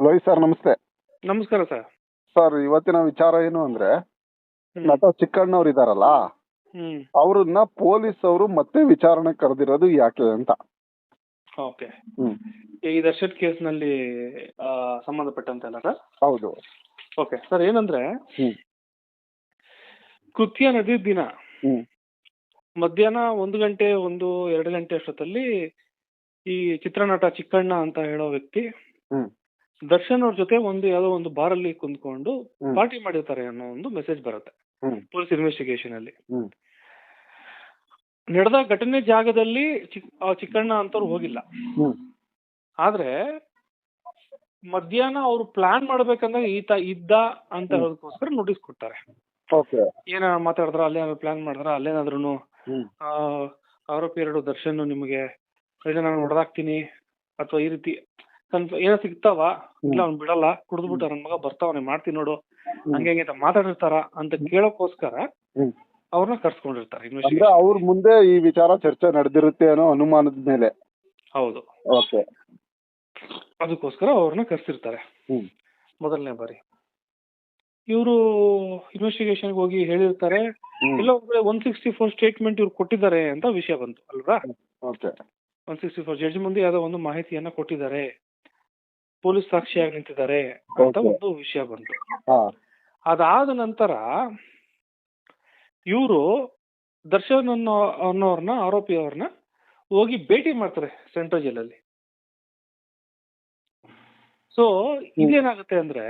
Lohith sir ನಮಸ್ತೆ. ನಮಸ್ಕಾರ sir. Sir ಇವತ್ತಿನ ವಿಚಾರ ಏನು ಅಂದ್ರೆ. ನಟ ಚಿಕ್ಕಣ್ಣವ್ರು ಇದಾರಲ್ಲ ಹ್ಮ್. ಅವ್ರನ್ನ ಪೊಲೀಸ್ ಅವರು ಮತ್ತೆ ವಿಚಾರಣೆ ಕರೆದಿರೋದು ಯಾಕೆ ಅಂತ. ಓಕೆ. ಹ್ಮ್. ಈ ದರ್ಶನ್ ಕೇಸ್ನಲ್ಲಿ ಸಂಬಂಧಪಟ್ಟಂತೆ ಅಲ್ಲ ಸರ್? ಹೌದು. ಓಕೆ. ಸರ್ ಏನಂದ್ರೆ ಹ್ಮ್. ಕೃತ್ಯ ನದಿ ದಿನ. ಹ್ಮ್. ಮಧ್ಯಾಹ್ನ ಒಂದು ಗಂಟೆ ಒಂದು ಎರಡು ಗಂಟೆ ಅಷ್ಟೊತ್ತಲ್ಲಿ ಈ ಚಿತ್ರನಟ ಚಿಕ್ಕಣ್ಣ ಅಂತ ಹೇಳೋ ವ್ಯಕ್ತಿ ಹ್ಮ್. ದರ್ಶನ್ ಅವ್ರ ಜೊತೆ ಒಂದು ಯಾವ್ದೋ ಒಂದು ಬಾರಲ್ಲಿ ಕುಂತ್ಕೊಂಡು ಹ್ಮ್. ಪಾರ್ಟಿ ಮಾಡಿರ್ತಾರೆ ಅನ್ನೋ ಒಂದು ಮೆಸೇಜ್ ಬರುತ್ತೆ. ಪೊಲೀಸ್ ಇನ್ವೆಸ್ಟಿಗೇಷನ್ ಅಲ್ಲಿ. ನಡೆದ ಘಟನೆ ಜಾಗದಲ್ಲಿ ಆ ಚಿಕ್ಕಣ್ಣ ಅಂತವ್ರು ಹೋಗಿಲ್ಲ. ಆದ್ರೆ ಮಧ್ಯಾಹ್ನ ಅವ್ರು ಪ್ಲಾನ್ ಮಾಡ್ಬೇಕಂದ್ರೆ ಈತ ಇದ್ದ ಅಂತ ಹೇಳೋದಕ್ಕೋಸ್ಕರ ನೋಟಿಸ್ ಕೊಡ್ತಾರೆ. ಏನ ಮಾತಾಡಿದ್ರ ಅಲ್ಲೇನಾದ್ರು ಪ್ಲಾನ್ ಮಾಡಿದ್ರ ಅಲ್ಲೇನಾದ್ರು ಆರೋಪಿ ಎರಡು ದರ್ಶನ್ ನಿಮಗೆ ನಾನು ಹೊಡೆದಾಕ್ತೀನಿ ಅಥವಾ ಈ ರೀತಿ ಕನ್ಫ ಏನೋ ಸಿಗ್ತಾವ ಇಲ್ಲ ಅವ್ನು ಬಿಡಲ್ಲ ಕುಡಿದ್ಬಿಟ್ಟ ನನ್ನ ಮಗ ಬರ್ತಾವನೆ ಮಾಡ್ತೀನಿ ನೋಡು ಹಂಗೆ ಹಂಗೆ ಅಂತ ಮಾತಾಡಿರ್ತಾರ ಅಂತ ಕೇಳೋಕ್ಕೋಸ್ಕರ ಹ್ಮ್. ಅವ್ರನ್ನ ಕರ್ಸ್ಕೊಂಡಿರ್ತಾರೆ ಅಂದ್ರೆ ಅವ್ರ ಮುಂದೆ ಈ ವಿಚಾರ ಚರ್ಚೆ ನಡೆದಿರುತ್ತೆ ಅನ್ನೋ ಅನುಮಾನದ ಮೇಲೆ. ಹೌದು. ಓಕೆ. ಅದಕ್ಕೋಸ್ಕರ ಅವ್ರನ್ನ ಕರ್ಸಿರ್ತಾರೆ. ಮೊದಲನೇ ಬಾರಿ. ಇವರು ಇನ್ವೆಸ್ಟಿಗೇಷನ್ಗೆ ಹೋಗಿ ಹೇಳಿರ್ತಾರೆ ಇಲ್ಲ ಒಬ್ಬರೇ ಒನ್ ಸಿಕ್ಸ್ಟಿ ಫೋರ್ ಸ್ಟೇಟ್ಮೆಂಟ್ ಇವ್ರು ಕೊಟ್ಟಿದ್ದಾರೆ ಅಂತ ವಿಷಯ ಬಂತು ಅಲ್ವಾ? ಒನ್ ಸಿಕ್ಸ್ಟಿ ಫೋರ್ ಜಡ್ಜ್ ಮುಂದೆ ಯಾವ್ದೋ ಒಂದು ಮಾಹಿತಿಯನ್ನ ಕೊಟ್ಟಿದ್ದಾರೆ. ಪೊಲೀಸ್ ಸಾಕ್ಷಿಯಾಗಿ ನಿಂತಿದ್ದಾರೆ ಅಂತ ಒಂದು ವಿಷಯ ಬಂತು. ಅದಾದ ನಂತರ ಇವರು ದರ್ಶನ್ ಅನ್ನೋ ಅನ್ನೋರ್ನ ಆರೋಪಿ ಅವ್ರನ್ನ ಹೋಗಿ ಭೇಟಿ ಮಾಡ್ತಾರೆ ಸೆಂಟ್ರಲ್ ಜೈಲಲ್ಲಿ. ಸೊ ಇದೇನಾಗುತ್ತೆ ಅಂದ್ರೆ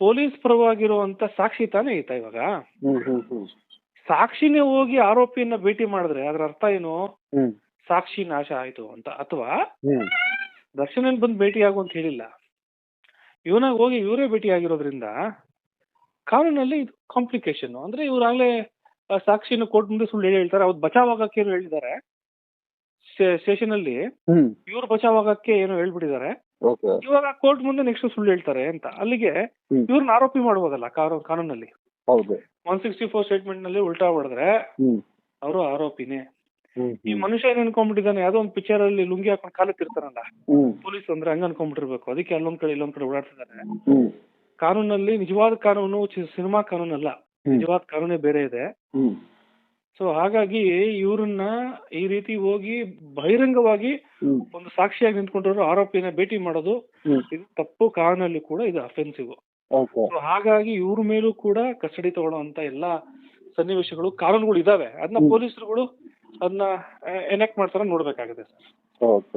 ಪೊಲೀಸ್ ಪರವಾಗಿರುವಂತ ಸಾಕ್ಷಿ ತಾನೇ ಐತ ಇವಾಗ. ಸಾಕ್ಷಿನೇ ಹೋಗಿ ಆರೋಪಿಯನ್ನ ಭೇಟಿ ಮಾಡಿದ್ರೆ ಅದ್ರ ಅರ್ಥ ಏನು? ಸಾಕ್ಷಿ ನಾಶ ಆಯ್ತು ಅಂತ. ಅಥವಾ ದರ್ಶನನ್ ಬಂದು ಭೇಟಿ ಆಗು ಅಂತ ಹೇಳಿಲ್ಲ. ಇವನಾಗ ಹೋಗಿ ಇವರೇ ಭೇಟಿ ಆಗಿರೋದ್ರಿಂದ ಕಾನೂನಲ್ಲಿ ಇದು ಕಾಂಪ್ಲಿಕೇಶನ್ ಅಂದ್ರೆ ಇವ್ರಾಗ್ಲೇ ಸಾಕ್ಷಿನ ಕೋರ್ಟ್ ಮುಂದೆ ಸುಳ್ಳು ಹೇಳಿ ಹೇಳ್ತಾರೆ. ಅವ್ರು ಬಚಾವ್ ಆಗಕ್ಕೆ ಏನು ಹೇಳಿದ್ದಾರೆ. ಸ್ಟೇಷನ್ ಅಲ್ಲಿ ಇವ್ರು ಬಚಾವ್ ಆಗಕ್ಕೆ ಏನೋ ಹೇಳ್ಬಿಟ್ಟಿದ್ದಾರೆ. ಇವಾಗ ಕೋರ್ಟ್ ಮುಂದೆ ನೆಕ್ಸ್ಟ್ ಸುಳ್ಳು ಹೇಳ್ತಾರೆ ಅಂತ. ಅಲ್ಲಿಗೆ. ಇವ್ರನ್ನ ಆರೋಪಿ ಮಾಡಬಹುದಲ್ಲ ಕಾನೂನಲ್ಲಿ. ಒನ್ ಸಿಕ್ಸ್ಟಿ ಫೋರ್ ಸ್ಟೇಟ್ಮೆಂಟ್ನಲ್ಲಿ ಉಲ್ಟಾ ಹೊಡೆದ್ರೆ ಅವರು ಆರೋಪಿನೇ. ಈ ಮನುಷ್ಯ ಏನ್ ಅನ್ಕೊಂಡ್ಬಿಟ್ಟಿದ್ದಾನೆ ಯಾವ್ದೋ ಒಂದ್ ಪಿಕ್ಚರ್ ಅಲ್ಲಿ ಲುಂಗಿ ಹಾಕೊಂಡು ಕಾಲತ್ತಿರ್ತಾರಲ್ಲ ತಿರ್ತಾರಲ್ಲ ಪೊಲೀಸ್ ಅಂದ್ರೆ ಹಂಗ ಅನ್ಕೊಂಡ್ಬಿಟ್ಟಿರ್ಬೇಕು. ಅದಕ್ಕೆ ಅಲ್ಲೊಂದ್ ಕಡೆ ಇಲ್ಲೊಂದ್ ಕಡೆ ಓಡಾಡ್ತಿದ್ದಾರೆ. ಕಾನೂನಲ್ಲಿ ನಿಜವಾದ ಕಾನೂನು ಸಿನಿಮಾ ಕಾನೂನಲ್ಲ. ನಿಜವಾದ ಕಾನೂನೇ ಬೇರೆ ಇದೆ. ಸೊ ಹಾಗಾಗಿ ಇವ್ರನ್ನ ಈ ರೀತಿ ಹೋಗಿ ಬಹಿರಂಗವಾಗಿ ಒಂದು ಸಾಕ್ಷಿಯಾಗಿ ನಿಂತ್ಕೊಂಡಿರೋ ಆರೋಪಿನ ಭೇಟಿ ಮಾಡೋದು ಇದು ತಪ್ಪು ಕಾನೂನಲ್ಲಿ ಕೂಡ ಇದು ಅಫೆನ್ಸಿವ್ ಹಾಗಾಗಿ ಇವ್ರ ಮೇಲೂ ಕೂಡ ಕಸ್ಟಡಿ ತಗೊಳ್ಳುವಂತ ಎಲ್ಲಾ ಸನ್ನಿವೇಶಗಳು ಕಾನೂನುಗಳು ಇದಾವೆ. ಅದನ್ನ. ಪೊಲೀಸರುಗಳು ಅದನ್ನ ಎನೆಕ್ಟ್ ಮಾಡ್ತಾರ ನೋಡ್ಬೇಕಾಗುತ್ತೆ ಸರ್. ಓಕೆ